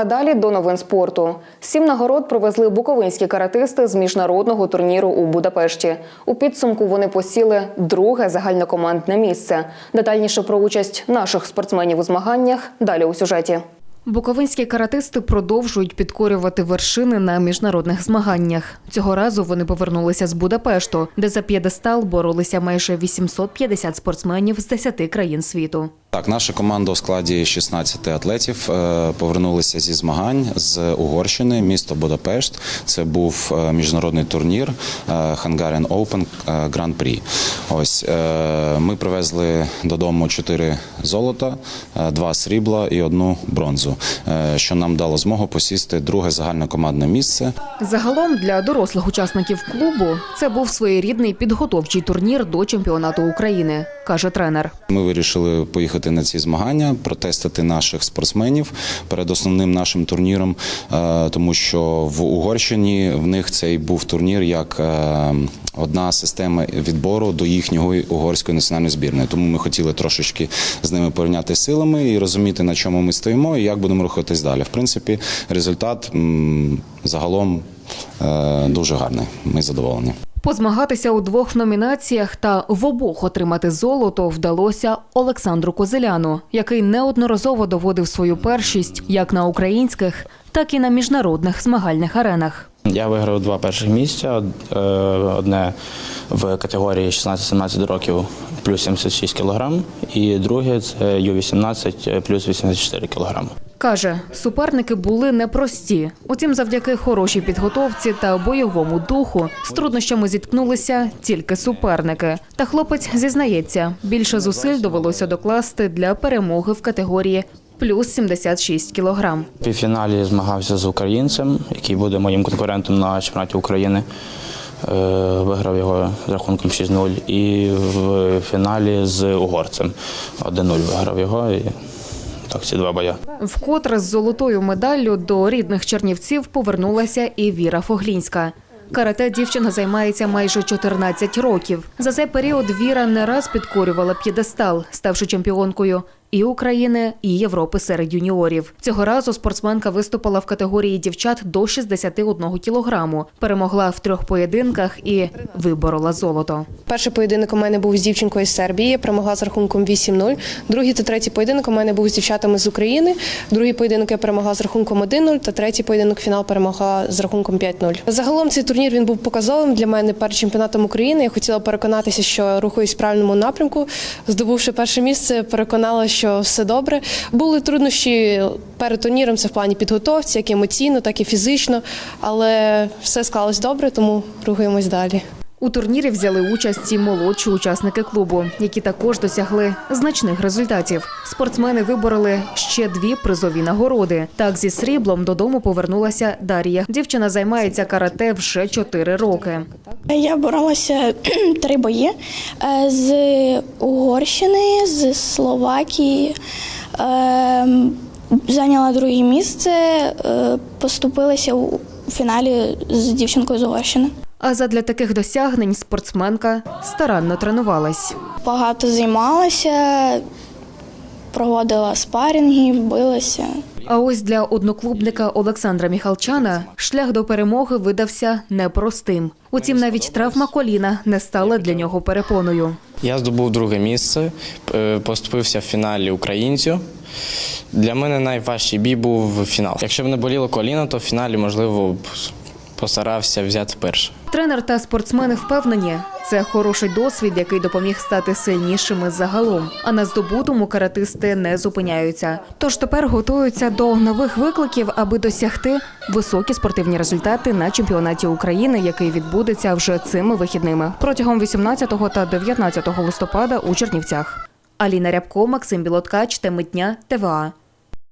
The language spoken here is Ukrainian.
А далі до новин спорту. Сім нагород привезли буковинські каратисти з міжнародного турніру у Будапешті. У підсумку вони посіли друге загальнокомандне місце. Детальніше про участь наших спортсменів у змаганнях далі у сюжеті. Буковинські каратисти продовжують підкорювати вершини на міжнародних змаганнях. Цього разу вони повернулися з Будапешту, де за п'єдестал боролися майже 850 спортсменів з 10 країн світу. Так, наша команда у складі 16 атлетів е, повернулися зі змагань з Угорщини, місто Будапешт. Це був е, міжнародний турнір е, Hungarian Open Grand Prix. Ось ми привезли додому 4 золота, 2 срібла і одну бронзу, що нам дало змогу посісти друге загальнокомандне місце. Загалом для дорослих учасників клубу це був своєрідний підготовчий турнір до чемпіонату України, каже тренер. Ми вирішили поїхати на ці змагання, протестити наших спортсменів перед основним нашим турніром, е, тому що в Угорщині в них цей був турнір як е, одна система відбору до їхньої угорської національної збірної. Тому ми хотіли трошечки з ними порівняти силами і розуміти, на чому ми стоїмо і як будемо рухатись далі. В принципі, результат загалом е, дуже гарний. Ми задоволені. Позмагатися у двох номінаціях та в обох отримати золото вдалося Олександру Козеляну, який неодноразово доводив свою першість як на українських, так і на міжнародних змагальних аренах. Я виграв два перших місця. Е, Одне в категорії 16-17 років плюс 76 кілограм, і друге це Ю-18 плюс 84 кілограми. Каже, суперники були непрості. Утім, завдяки хорошій підготовці та бойовому духу з труднощами зіткнулися тільки суперники. Та хлопець зізнається, більше зусиль довелося докласти для перемоги в категорії плюс 76 кілограм. В півфіналі змагався з українцем, який буде моїм конкурентом на чемпіонаті України. Е, Виграв його з рахунком 6-0. І в фіналі з угорцем 1-0 виграв його. Так, ці два боя. Вкотре з золотою медаллю до рідних чернівців повернулася і Віра Фоглінська. Карате дівчина займається майже 14 років. За цей період Віра не раз підкорювала п'єдестал, ставши чемпіонкою і України, і Європи серед юніорів. Цього разу спортсменка виступила в категорії дівчат до 61 кілограму, перемогла в трьох поєдинках і виборола золото. Перший поєдинок у мене був з дівчинкою з Сербії, перемогла з рахунком 8-0. Другий та третій поєдинок у мене був з дівчатами з України. Другий поєдинок я перемогла з рахунком 1-0, та третій поєдинок фінал перемогла з рахунком 5-0. Загалом цей турнір він був показовим для мене перед чемпіонатом України. Я хотіла переконатися, що рухаюсь в правильному напрямку. Здобувши перше місце, переконала, що все добре. Були труднощі перед турніром, це в плані підготовці, як емоційно, так і фізично, але все склалось добре, тому рухаємось далі. У турнірі взяли участь і молодші учасники клубу, які також досягли значних результатів. Спортсмени вибороли ще дві призові нагороди. Так зі сріблом додому повернулася Дар'я. Дівчина займається карате вже чотири роки. Я боролася три бої е, з Угорщини, з Словакії. Ем, Зайняла друге місце, е, поступилася у фіналі з дівчинкою з Угорщини. А задля таких досягнень спортсменка старанно тренувалась. Багато займалася, проводила спарінги, билася. А ось для одноклубника Олександра Міхалчана шлях до перемоги видався непростим. Утім, навіть травма коліна не стала для нього перепоною. Я здобув друге місце, е, поступився в фіналі українцю. Для мене найважчий бій був фінал. Якщо б не боліло коліно, то в фіналі, можливо, б постарався взяти перше. Тренер та спортсмени впевнені, це хороший досвід, який допоміг стати сильнішими загалом. А на здобутому каратисти не зупиняються. Тож тепер готуються до нових викликів, аби досягти високі спортивні результати на чемпіонаті України, який відбудеться вже цими вихідними протягом 18 та 19 листопада у Чернівцях. Аліна Рябко, Максим Білоткач, Теми дня, ТВА.